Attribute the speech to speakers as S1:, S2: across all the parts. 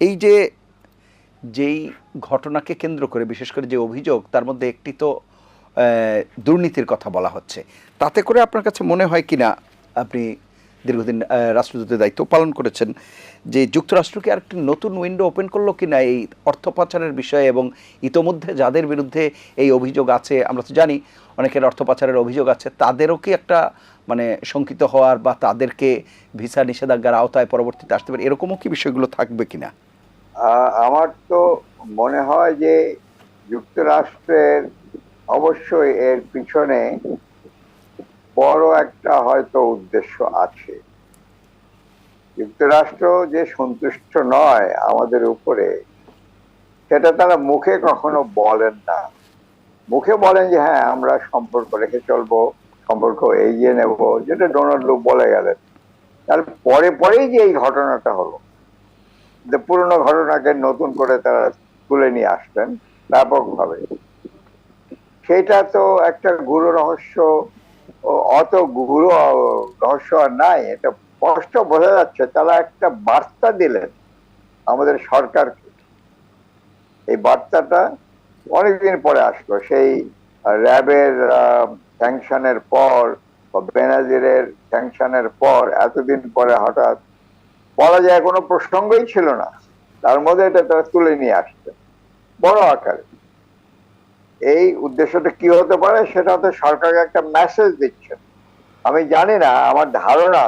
S1: এই যে যেই ঘটনাকে কেন্দ্র করে বিশেষ করে যে অভিযোগ তার মধ্যে একটি তো দুর্নীতির কথা বলা হচ্ছে। তাতে করে আপনার কাছে মনে হয় কি না আপনি দীর্ঘদিন রাষ্ট্রদূতের দায়িত্ব পালন করেছেন যে যুক্তরাষ্ট্রকে আরেকটি নতুন উইন্ডো ওপেন করল কি না এই অর্থ পাচারের বিষয়ে এবং ইতোমধ্যে যাদের বিরুদ্ধে এই অভিযোগ আছে আমরা তো জানি অনেকের অর্থ পাচারের অভিযোগ আছে তাদেরও কি একটা মানে শঙ্কিত হওয়ার বা তাদেরকে ভিসা নিষেধাজ্ঞার আওতায় পরবর্তীতে আসতে পারে এরকমও কি বিষয়গুলো থাকবে কিনা?
S2: আহ, আমার তো মনে হয় যে যুক্তরাষ্ট্রের অবশ্যই এর পিছনে বড় একটা হয়তো উদ্দেশ্য আছে। যুক্তরাষ্ট্র যে সন্তুষ্ট নয় আমাদের উপরে, সেটা তারা মুখে কখনো বলেন না। মুখে বলেন যে হ্যাঁ আমরা সম্পর্ক রেখে চলবো, সম্পর্ক এগিয়ে নেব। যেটা ডোনাল্ড লুক বলে গেলেন। তার পরে পরেই যে এই ঘটনাটা হলো পুরনো ঘটনাকে নতুন করে তারা তুলে নিয়ে আসলেন ব্যাপকভাবে। সেটা তো একটা গুরু রহস্য অত গুরু রহস্য আর নাই, এটা স্পষ্ট বোঝা যাচ্ছে, তারা একটা বার্তা দিলেন আমাদের সরকারকে। এই বার্তাটা অনেকদিন পরে আসলো, সেই র্যাবের স্যাংশনের পর বেনাজিরের স্যাংশনের পর, এতদিন পরে হঠাৎ বলা যায় কোনো প্রসঙ্গই ছিল না। তার মধ্যে এটা তারা তুলে নিয়ে আসছে। বড় আকারে। এই উদ্দেশ্যটা কি হতে পারে সেটা হতে সরকারকে একটা মেসেজ দিচ্ছে। আমি জানি না, আমার ধারণা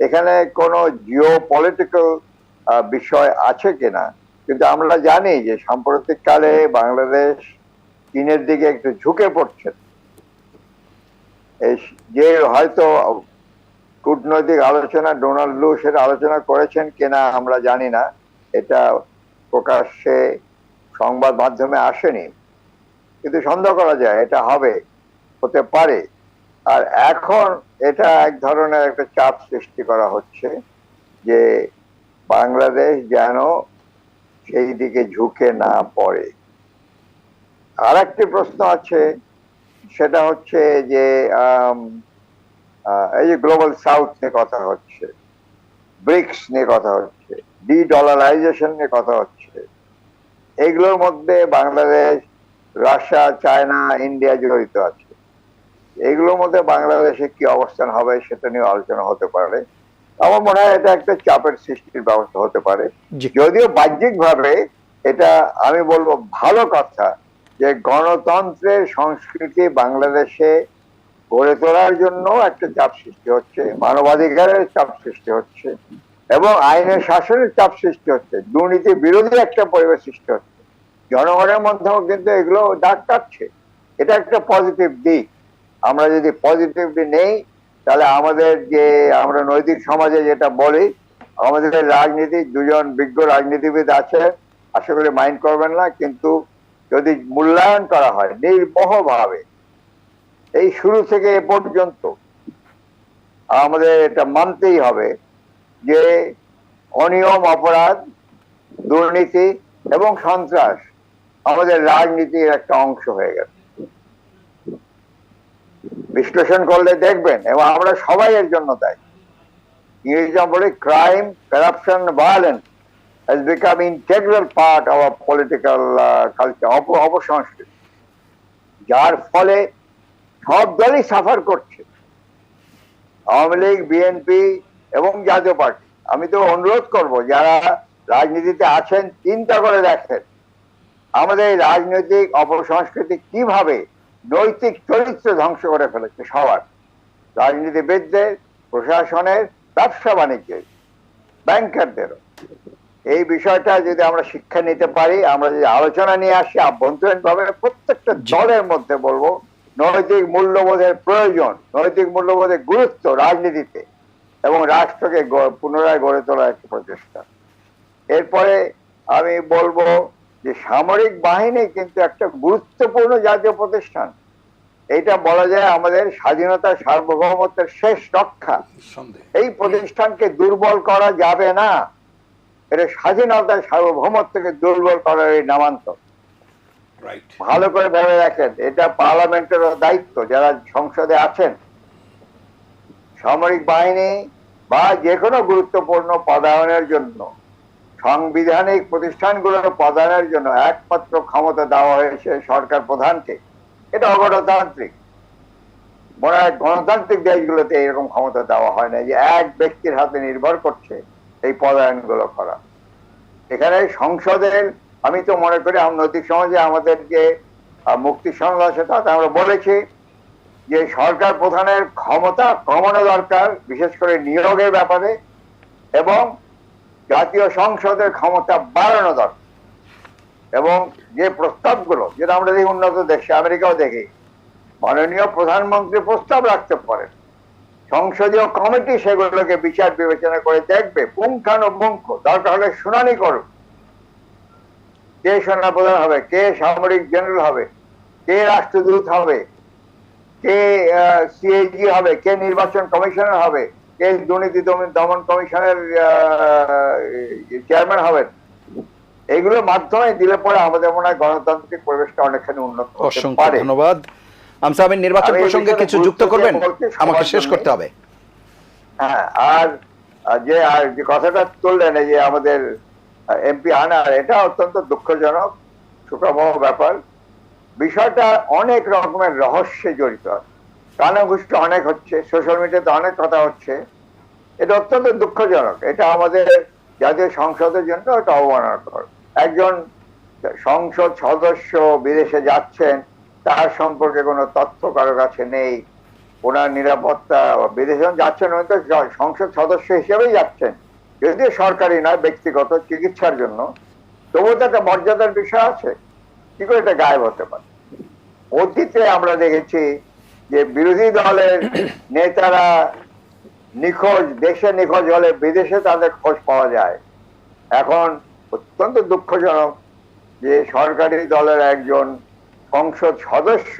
S2: এখানে কোনো জিও পলিটিক্যাল বিষয় আছে কিনা। কিন্তু আমরা জানি যে সাম্প্রতিককালে বাংলাদেশ চীনের দিকে একটু ঝুঁকে পড়ছে। যে হয়তো কূটনৈতিক আলোচনা, ডোনাল্ড লু সেটা আলোচনা করেছেন কিনা আমরা জানি না। এটা প্রকাশ্যে সংবাদ মাধ্যমে আসেনি। কিন্তু সন্দেহ করা যায়, এটা হবে, হতে পারে। আর এখন এটা এক ধরনের একটা চাপ সৃষ্টি করা হচ্ছে যে বাংলাদেশ যেন সেই দিকে ঝুঁকে না পড়ে। আর একটি প্রশ্ন আছে, সেটা হচ্ছে যে এই যে গ্লোবাল সাউথ নিয়ে কথা হচ্ছে ব্রিক্স নিয়ে কথা হচ্ছে ডি ডলারাইজেশন নিয়ে কথা হচ্ছে এগুলোর মধ্যে বাংলাদেশ রাশিয়া চায়না ইন্ডিয়া জড়িত আছে। এগুলোর মধ্যে বাংলাদেশে কি অবস্থান হবে সেটা নিয়ে আলোচনা হতে পারে। আমার মনে হয় এটা একটা চাপের সৃষ্টির ব্যবস্থা হতে পারে। যদিও বাহ্যিক ভাবে এটা আমি বলব ভালো কথা যে গণতন্ত্রের সংস্কৃতি বাংলাদেশে গড়ে তোলার জন্য একটা চাপ সৃষ্টি হচ্ছে, মানবাধিকারের চাপ সৃষ্টি হচ্ছে এবং আইনের শাসনের চাপ সৃষ্টি হচ্ছে দুর্নীতি বিরোধী একটা পরিবেশ সৃষ্টি হচ্ছে। জনগণের মধ্যেও কিন্তু এগুলো ডাক কাটছে। এটা একটা পজিটিভ দিক। আমরা যদি পজিটিভলি নেই, তাহলে আমাদের যে আমরা নৈতিক সমাজে যেটা বলি, আমাদের রাজনীতি, দুজন বিজ্ঞ রাজনীতিবিদ আছে, আশা করি মাইন্ড করবেন না, কিন্তু যদি মূল্যায়ন করা হয়, নির্মোহভাবে এই শুরু থেকে এ পর্যন্ত আমাদের এটা মানতেই হবে যে অনিয়ম অপরাধ দুর্নীতি এবং সন্ত্রাস আমাদের রাজনীতির একটা অংশ হয়ে গেছে। বিশ্লেষণ করলে দেখবেন এবং আমরা সবাই এর জন্য দায়ী। ইংরেজি বলে crime corruption violence has become integral part political uh, culture, অপসংস্কৃতি। যার ফলে সব দলই সাফার করছে। আওয়ামী লীগ বিএনপি এবং জাতীয় পার্টি। আমি তো অনুরোধ করব যারা রাজনীতিতে আছেন চিন্তা করে দেখেন আমাদের এই রাজনৈতিক অপসংস্কৃতি কীভাবে নৈতিক চরিত্র ধ্বংস করে ফেলেছে সবার। রাজনীতিবিদদের প্রশাসনের ব্যবসা বাণিজ্যের ব্যাংকারদেরও এই বিষয়টা যদি আমরা শিক্ষা নিতে পারি আমরা যদি আলোচনা নিয়ে আসি আভ্যন্তরীণ ভাবে প্রত্যেকটা দলের মধ্যে বলব নৈতিক মূল্যবোধের প্রয়োজন নৈতিক মূল্যবোধের গুরুত্ব রাজনীতিতে এবং রাষ্ট্রকে পুনরায় গড়ে তোলার একটা প্রচেষ্টা। এরপরে আমি বলব যে সামরিক বাহিনী কিন্তু একটা গুরুত্বপূর্ণ জাতীয় প্রতিষ্ঠান। এটা বলা যায় আমাদের স্বাধীনতা সার্বভৌমত্বের শেষ রক্ষা। এই প্রতিষ্ঠানকে দুর্বল করা যাবে না। এটা স্বাধীনতা সার্বভৌমত্বকে দুর্বল করার এই নামান্তর। ভালো করে ভেবে রাখেন এটা পার্লামেন্টের দায়িত্ব, যারা সংসদে আছেন। সামরিক বাহিনী বা যে কোনো গুরুত্বপূর্ণ পদায়নের জন্য, সাংবিধানিক প্রতিষ্ঠানগুলোর প্রদানের জন্য একমাত্র ক্ষমতা দেওয়া হয়েছে সরকার প্রধানকে। এটা অগণতান্ত্রিক। মনে হয় গণতান্ত্রিক দেশগুলোতে এরকম ক্ষমতা দেওয়া হয় না, যে এক ব্যক্তির হাতে নির্ভর করছে এই পদায়নগুলো করা। এখানে সংসদের আমি তো মনে করি নৈতিক সমাজে আমাদের যে মুক্তি সংঘ আছে তাতে আমরা বলেছি যে সরকার প্রধানের ক্ষমতা কমানো দরকার, বিশেষ করে নিয়োগের ব্যাপারে, এবং জাতীয় সংসদের ক্ষমতা বাড়ানো দরকার। এবং যে প্রস্তাবগুলো, যেটা আমরা দেখি উন্নত দেশে, আমেরিকাও দেখি, মাননীয় প্রধানমন্ত্রী প্রস্তাব রাখতে পারেন সংসদীয় কমিটি সেগুলোকে বিচার বিবেচনা করে দেখবে, পুঙ্খানুপুঙ্খ, দরকার হলে শুনানি করুক। কে সেনাপ্রধান হবে কে সামরিক জেনারেল হবে কে রাষ্ট্রদূত হবে কে সিএজি হবে কে নির্বাচন কমিশনার হবে কে দুর্নীতি দমন- কমিশনের চেয়ারম্যান হবেন। এগুলোর মাধ্যমে দিলে পরে আমাদের মনে হয় গণতান্ত্রিক পরিবেশটা অনেকখানি উন্নত
S1: অসংখ্য ধন্যবাদ। আমসা আমিন নির্বাচন প্রসঙ্গে কিছু যুক্ত করবেন? আমাকে শেষ করতে হবে।
S2: হ্যাঁ আর যে আর যে কথাটা তুললেন এই যে আমাদের এমপি আনার এটা অত্যন্ত দুঃখজনক, সুখবহ ব্যাপার। বিষয়টা অনেক রকমের রহস্যে জড়িত। কানাঘুষটা অনেক হচ্ছে সোশ্যাল মিডিয়াতে অনেক কথা হচ্ছে। এটা অত্যন্ত দুঃখজনক। এটা আমাদের জাতীয় সংসদের জন্য এটা অবমাননাকর। একজন সংসদ সদস্য বিদেশে যাচ্ছেন, তার সম্পর্কে কোনো তথ্য কারও কাছে নেই। ওনার নিরাপত্তা, বিদেশে যাচ্ছেন, উনি তো সংসদ সদস্য হিসেবেই যাচ্ছেন। যদিও সরকারি নয় ব্যক্তিগত চিকিৎসার জন্য, তবুও তো একটা মর্যাদার বিষয় আছে। কি করে এটা গায়েব হতে পারে? অতীতে আমরা দেখেছি যে বিরোধী দলের নেতারা নিখোঁজ, দেশে নিখোঁজ হলে বিদেশে তাদের খোঁজ পাওয়া যায়। এখন অত্যন্ত দুঃখজনক যে সরকারি দলের একজন সংসদ সদস্য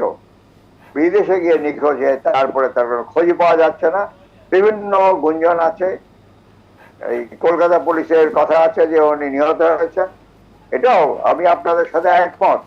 S2: বিদেশে গিয়ে নিখোঁজ হয়ে তারপরে তার খোঁজই পাওয়া যাচ্ছে না। বিভিন্ন গুঞ্জন আছে। এই কলকাতা পুলিশের কথা আছে যে উনি নিহত হয়েছেন এটাও আমি আপনাদের সাথে একমত।